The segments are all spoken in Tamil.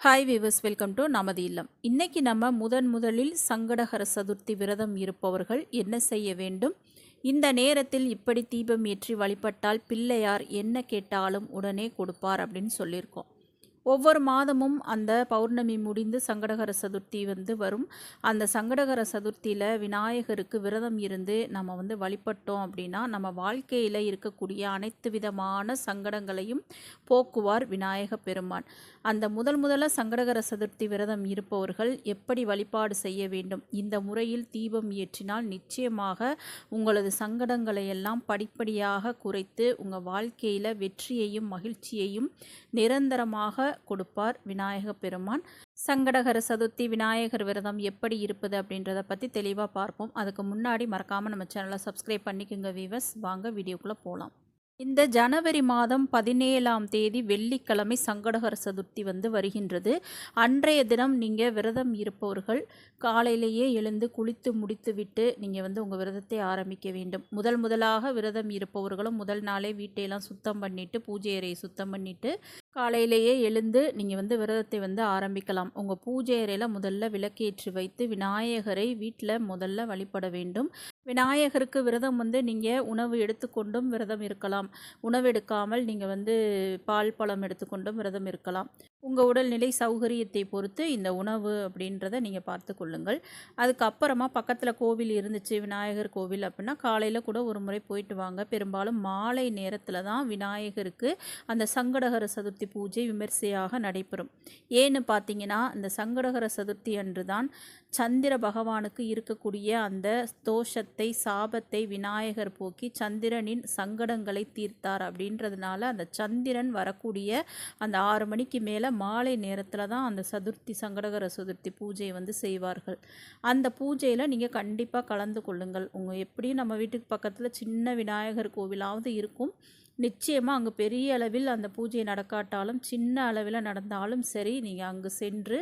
ஹாய் வீவர்ஸ் வெல்கம் டு நமது இல்லம். இன்றைக்கி நம்ம முதன் முதலில் சங்கடகர சதுர்த்தி விரதம் இருப்பவர்கள் என்ன செய்ய வேண்டும்? இந்த நேரத்தில் இப்படி தீபம் ஏற்றி வழிபட்டால் பிள்ளையார் என்ன கேட்டாலும் உடனே கொடுப்பார் அப்படின்னு சொல்லியிருக்கோம். ஒவ்வொரு மாதமும் அந்த பௌர்ணமி முடிந்து சங்கடகர சதுர்த்தி வந்து வரும். அந்த சங்கடகர சதுர்த்தியில் விநாயகருக்கு விரதம் இருந்து நம்ம வந்து வழிபட்டோம் அப்படின்னா நம்ம வாழ்க்கையில் இருக்கக்கூடிய அனைத்து விதமான சங்கடங்களையும் போக்குவார் விநாயக பெருமான். அந்த முதல் முதல்ல சங்கடகர சதுர்த்தி விரதம் இருப்பவர்கள் எப்படி வழிபாடு செய்ய வேண்டும்? இந்த முறையில் தீபம் ஏற்றினால் நிச்சயமாக உங்களது சங்கடங்களை எல்லாம் படிப்படியாக குறைத்து உங்கள் வாழ்க்கையில் வெற்றியையும் மகிழ்ச்சியையும் நிரந்தரமாக கொடுப்பார் விநாயக பெருமான். சங்கடகர சதுர்த்தி விநாயகர் விரதம் எப்படி இருப்பது அப்படின்றத பற்றி தெளிவாக பார்ப்போம். அதுக்கு முன்னாடி மறக்காமல் நம்ம சேனலை சப்ஸ்கிரைப் பண்ணிக்கோங்க வீவர்ஸ் வாங்க வீடியோக்குள்ளே போகலாம் இந்த ஜனவரி மாதம் பதினேழாம் தேதி வெள்ளிக்கிழமை சங்கடகர சதுர்த்தி வந்து வருகின்றது. அன்றைய தினம் நீங்கள் விரதம் இருப்பவர்கள் காலையிலேயே எழுந்து குளித்து முடித்துவிட்டு நீங்கள் வந்து உங்கள் விரதத்தை ஆரம்பிக்க வேண்டும். முதல் முதலாக விரதம் இருப்பவர்களும் முதல் நாளே வீட்டையெல்லாம் சுத்தம் பண்ணிவிட்டு பூஜை அறையை சுத்தம் பண்ணிவிட்டு காலையிலேயே எழுந்து நீங்கள் வந்து விரதத்தை வந்து ஆரம்பிக்கலாம். உங்கள் பூஜை அறையில் முதல்ல விளக்கேற்றி வைத்து விநாயகரை வீட்டில் முதல்ல வழிபட வேண்டும். விநாயகருக்கு விரதம் வந்து நீங்கள் உணவு எடுத்துக்கொண்டும் விரதம் இருக்கலாம். உணவு எடுக்காமல் நீங்கள் வந்து பால் பழம் எடுத்துக்கொண்டும் விரதம் இருக்கலாம். உங்கள் உடல்நிலை சௌகரியத்தை பொறுத்து இந்த உணவு அப்படின்றத நீங்கள் பார்த்து கொள்ளுங்கள். அதுக்கப்புறமா பக்கத்தில் கோவில் இருந்துச்சு விநாயகர் கோவில் அப்படின்னா காலையில் கூட ஒரு முறை போயிட்டு வாங்க. பெரும்பாலும் மாலை நேரத்தில் தான் விநாயகருக்கு அந்த சங்கடகர சதுர்த்தி பூஜை விமர்சையாக நடைபெறும். ஏன்னு பார்த்தீங்கன்னா இந்த சங்கடகர சதுர்த்தி அன்று தான் சந்திர பகவானுக்கு இருக்கக்கூடிய அந்த தோஷத்தை சாபத்தை விநாயகர் போக்கி சந்திரனின் சங்கடங்களை தீர்த்தார் அப்படின்றதுனால அந்த சந்திரன் வரக்கூடிய அந்த ஆறு மணிக்கு மேலே மாலை நேரத்தில் தான் அந்த சதுர்த்தி சங்கடகர சதுர்த்தி பூஜையை வந்து செய்வார்கள். அந்த பூஜையில் நீங்கள் கண்டிப்பாக கலந்து கொள்ளுங்கள். உங்கள் எப்படியும் நம்ம வீட்டுக்கு பக்கத்தில் சின்ன விநாயகர் கோவிலாவது இருக்கும். நிச்சயமாக அங்கே பெரிய அளவில் அந்த பூஜை நடக்காட்டாலும் சின்ன அளவில் நடந்தாலும் சரி நீங்கள் அங்கு சென்று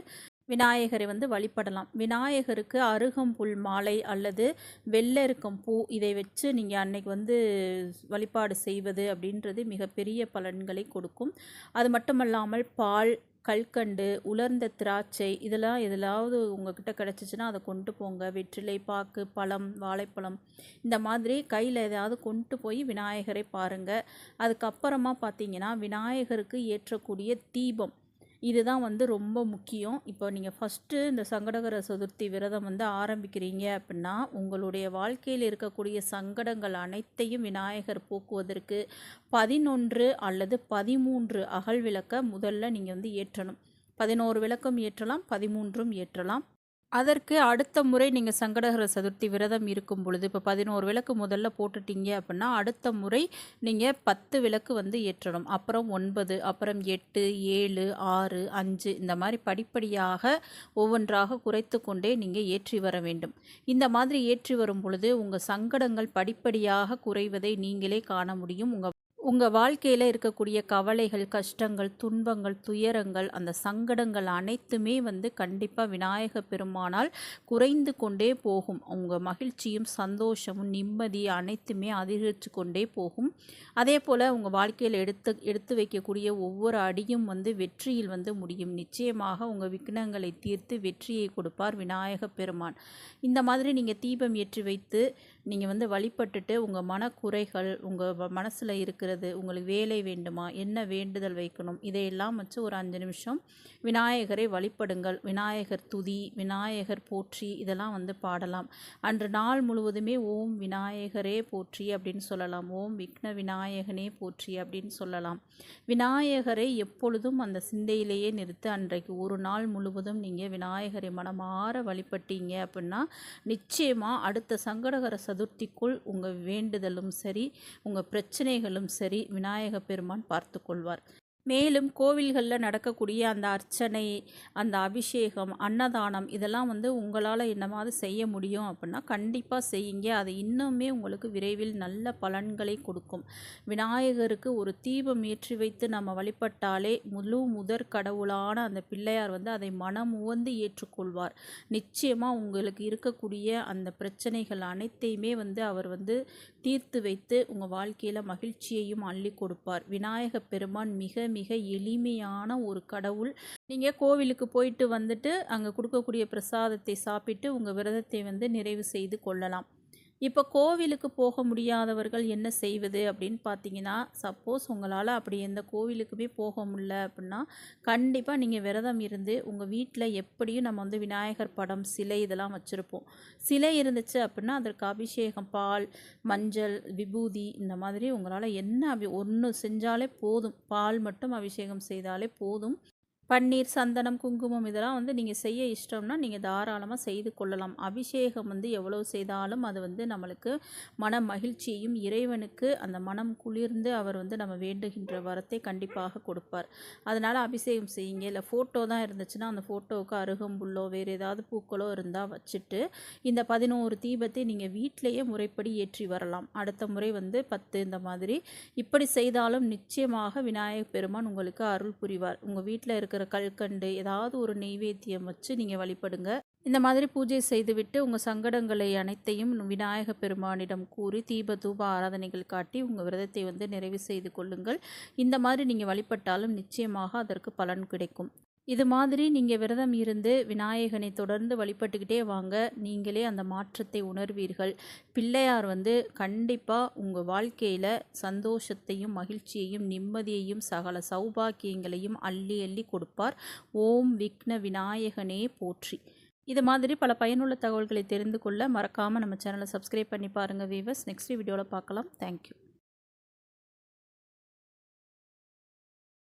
விநாயகரை வந்து வழிபடலாம். விநாயகருக்கு அருகம்புல் மாலை அல்லது வெள்ளெருக்கம் பூ இதை வச்சு நீங்கள் அன்னைக்கு வந்து வழிபாடு செய்வது அப்படின்றது மிகப்பெரிய பலன்களை கொடுக்கும். அது மட்டுமல்லாமல் பால் கல்கண்டு உலர்ந்த திராட்சை இதெல்லாம் எதிலாவது உங்ககிட்ட கிடச்சிச்சின்னா அதை கொண்டு போங்க. வெற்றிலை பாக்கு பழம் வாழைப்பழம் இந்த மாதிரி கையில் ஏதாவது கொண்டு போய் விநாயகரை பாருங்கள் அதுக்கப்புறமா பார்த்தீங்கன்னா விநாயகருக்கு ஏற்றக்கூடிய தீபம் இதுதான் வந்து ரொம்ப முக்கியம். இப்போ நீங்கள் ஃபஸ்ட்டு இந்த சங்கடகர சதுர்த்தி விரதம் வந்து ஆரம்பிக்கிறீங்க அப்படின்னா உங்களுடைய வாழ்க்கையில் இருக்கக்கூடிய சங்கடங்கள் அனைத்தையும் விநாயகர் போக்குவதற்கு பதினொன்று அல்லது பதிமூன்று அகல் விளக்க முதல்ல நீங்கள் வந்து ஏற்றணும். பதினோரு விளக்கம் ஏற்றலாம் பதிமூன்றும் ஏற்றலாம். அதற்கு அடுத்த முறை நீங்கள் சங்கடகர சதுர்த்தி விரதம் இருக்கும் பொழுது இப்போ பதினோரு விளக்கு முதல்ல போட்டுட்டீங்க அப்படின்னா அடுத்த முறை நீங்கள் பத்து விளக்கு வந்து ஏற்றணும். அப்புறம் ஒன்பது அப்புறம் எட்டு ஏழு ஆறு அஞ்சு இந்த மாதிரி படிப்படியாக ஒவ்வொன்றாக குறைத்து கொண்டே நீங்கள் ஏற்றி வர வேண்டும். இந்த மாதிரி ஏற்றி வரும் பொழுது உங்கள் சங்கடங்கள் படிப்படியாக குறைவதை நீங்களே காண முடியும். உங்கள் உங்கள் வாழ்க்கையில் இருக்கக்கூடிய கவலைகள் கஷ்டங்கள் துன்பங்கள் துயரங்கள் அந்த சங்கடங்கள் அனைத்துமே வந்து கண்டிப்பாக விநாயக பெருமானால் குறைந்து கொண்டே போகும். உங்கள் மகிழ்ச்சியும் சந்தோஷமும் நிம்மதி அனைத்துமே அதிகரித்து கொண்டே போகும். அதே போல் உங்கள் வாழ்க்கையில் எடுத்து எடுத்து வைக்கக்கூடிய ஒவ்வொரு அடியும் வந்து வெற்றியில் வந்து முடியும். நிச்சயமாக உங்கள் விக்னங்களை தீர்த்து வெற்றியை கொடுப்பார் விநாயக பெருமான். இந்த மாதிரி நீங்கள் தீபம் ஏற்றி வைத்து நீங்கள் வந்து வழிபட்டுட்டு உங்கள் மனக்குறைகள் உங்கள் மனசில் இருக்கிற இருக்கிறது உங்களுக்கு வேலை வேண்டுமா என்ன வேண்டுதல் வைக்கணும் இதையெல்லாம் வச்சு ஒரு அஞ்சு நிமிஷம் விநாயகரை வழிபடுங்கள். விநாயகர் துதி விநாயகர் போற்றி இதெல்லாம் வந்து பாடலாம். அன்று நாள் முழுவதுமே ஓம் விநாயகரே போற்றி அப்படின்னு சொல்லலாம். ஓம் விக்ன விநாயகனே போற்றி அப்படின்னு சொல்லலாம். விநாயகரை எப்பொழுதும் அந்த சிந்தையிலேயே நிறுத்து அன்றைக்கு ஒரு நாள் முழுவதும் நீங்கள் விநாயகரை மனமாற வழிபட்டீங்க அப்படின்னா நிச்சயமாக அடுத்த சங்கடகர சதுர்த்திக்குள் உங்கள் வேண்டுதலும் சரி உங்கள் பிரச்சனைகளும் சரி விநாயக பெருமான் பார்த்து கொள்வார். மேலும் கோவில்களில் நடக்கக்கூடிய அந்த அர்ச்சனை அந்த அபிஷேகம் அன்னதானம் இதெல்லாம் வந்து உங்களால் என்னமாவது செய்ய முடியும் அப்படின்னா கண்டிப்பாக செய்யுங்க. அது இன்னுமே உங்களுக்கு விரைவில் நல்ல பலன்களை கொடுக்கும். விநாயகருக்கு ஒரு தீபம் ஏற்றி வைத்து நம்ம வழிபட்டாலே முழு முதற் கடவுளான அந்த பிள்ளையார் வந்து அதை மனம் உவந்து ஏற்றுக்கொள்வார். நிச்சயமாக உங்களுக்கு இருக்கக்கூடிய அந்த பிரச்சனைகள் அனைத்தையுமே வந்து அவர் வந்து தீர்த்து வைத்து உங்கள் வாழ்க்கையில் மகிழ்ச்சியையும் அள்ளி கொடுப்பார். விநாயக பெருமான் மிக மிக எளிமையான ஒரு கடவுள். நீங்கள் கோவிலுக்கு போயிட்டு வந்துட்டு அங்கே கொடுக்கக்கூடிய பிரசாதத்தை சாப்பிட்டு உங்கள் விரதத்தை வந்து நிறைவு செய்து கொள்ளலாம். இப்போ கோவிலுக்கு போக முடியாதவர்கள் என்ன செய்வது அப்படின்னு பார்த்தீங்கன்னா சப்போஸ் உங்களால் அப்படி எந்த கோவிலுக்குமே போக முடில அப்படின்னா கண்டிப்பாக நீங்கள் விரதம் இருந்து உங்கள் வீட்டில் எப்படியும் நம்ம வந்து விநாயகர் படம் சிலை இதெல்லாம் வச்சுருப்போம். சிலை இருந்துச்சு அப்படின்னா அதற்கு அபிஷேகம் பால் மஞ்சள் விபூதி இந்த மாதிரி உங்களால் என்ன அபி ஒன்று செஞ்சாலே போதும். பால் மட்டும் அபிஷேகம் செய்தாலே போதும். பன்னீர் சந்தனம் குங்குமம் இதெல்லாம் வந்து நீங்கள் செய்ய இஷ்டம்னா நீங்கள் தாராளமாக செய்து கொள்ளலாம். அபிஷேகம் வந்து எவ்வளோ செய்தாலும் அது வந்து நம்மளுக்கு மன மகிழ்ச்சியையும் இறைவனுக்கு அந்த மனம் குளிர்ந்து அவர் வந்து நம்ம வேண்டுகின்ற வரத்தை கண்டிப்பாக கொடுப்பார். அதனால் அபிஷேகம் செய்யுங்க. இல்லை ஃபோட்டோ தான் இருந்துச்சுன்னா அந்த ஃபோட்டோவுக்கு அருகம்புல்லோ வேறு ஏதாவது பூக்களோ இருந்தால் வச்சுட்டு இந்த பதினோரு தீபத்தை நீங்கள் வீட்டிலேயே முறைப்படி ஏற்றி வரலாம். அடுத்த முறை வந்து பத்து இந்த மாதிரி. இப்படி செய்தாலும் நிச்சயமாக விநாயகர் பெருமான் உங்களுக்கு அருள் புரிவார். உங்கள் வீட்டில் இருக்கிற கல்கண்டு ஏதாவது ஒரு நெய்வேத்தியம் வச்சு நீங்கள் வழிபடுங்க. இந்த மாதிரி பூஜை செய்துவிட்டு உங்கள் சங்கடங்களை அனைத்தையும் விநாயக பெருமானிடம் கூறி தீப தூப ஆராதனைகள் காட்டி உங்கள் விரதத்தை வந்து நிறைவு செய்து கொள்ளுங்கள். இந்த மாதிரி நீங்கள் வழிபட்டாலும் நிச்சயமாக அதற்கு பலன் கிடைக்கும். இது மாதிரி நீங்கள் விரதம் இருந்து விநாயகனை தொடர்ந்து வழிபட்டுக்கிட்டே வாங்க. நீங்களே அந்த மாற்றத்தை உணர்வீர்கள். பிள்ளையார் வந்து கண்டிப்பாக உங்கள் வாழ்க்கையில் சந்தோஷத்தையும் மகிழ்ச்சியையும் நிம்மதியையும் சகல சௌபாக்கியங்களையும் அள்ளி அள்ளி கொடுப்பார். ஓம் விக்ன விநாயகனே போற்றி. இது மாதிரி பல பயனுள்ள தகவல்களை தெரிந்து கொள்ள மறக்காமல் நம்ம சேனலை சப்ஸ்கிரைப் பண்ணி பாருங்கள் வீவர்ஸ் நெக்ஸ்ட் வீடியோவில் பார்க்கலாம். தேங்க்யூ